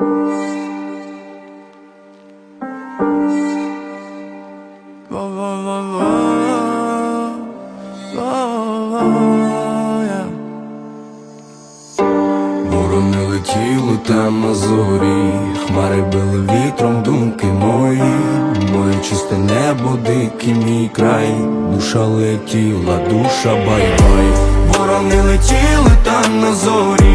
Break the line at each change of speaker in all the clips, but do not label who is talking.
Ворони летіли там на зорі, хмари били вітром думки мої, моє чисте небо, дикий мій край, душа летіла, душа бай-бай. Ворони летіли там на зорі,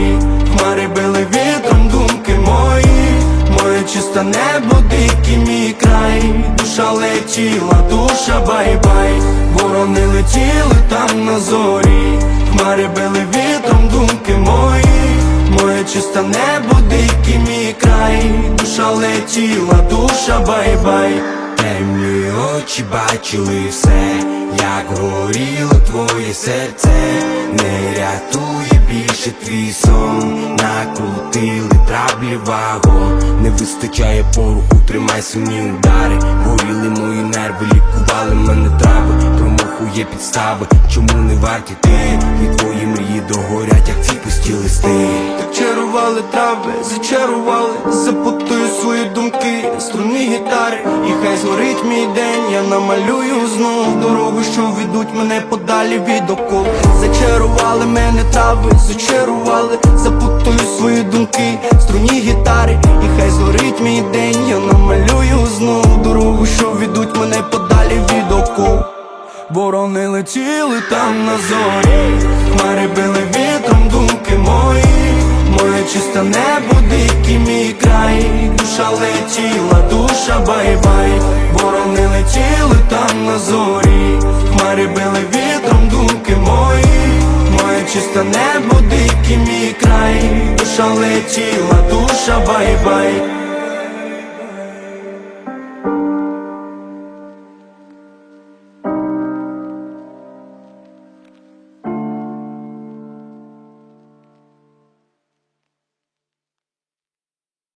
чисте небо, дикий мій край, душа летіла, душа бай-бай. Ворони летіли там на зорі, хмари били вітром думки мої, моє чисте небо, дикий мій край, душа летіла, душа бай-бай. Темні очі бачили все, як горіло твоє серце, не рятує більше твій сон, накрутили траблі вагон, не вистачає поруху, тримай сильні удари, горіли мої нерви, лікували мене трави, про муху є підстави, чому не варті ти, і твої мрії догорять, як ці пусті листи. Так чарували трави, зачарували, запутую свої думки, струни гітари, і хай згорить мій день, я намалюю знов дорогу, що ведуть мене подалі від окол. Зачарували мене трави, зачарували, запутую свої думки, струні гітари, і хай згорить мій день, я намалюю знов дорогу, що ведуть мене подалі від окол. Ворони летіли там на зорі, хмари били вітром думки мої, моє чисте небо, дикий мій край, душа летіла, душа бай-бай, ворони летіли небо дикий мій край, душа летіла, душа бай-бай.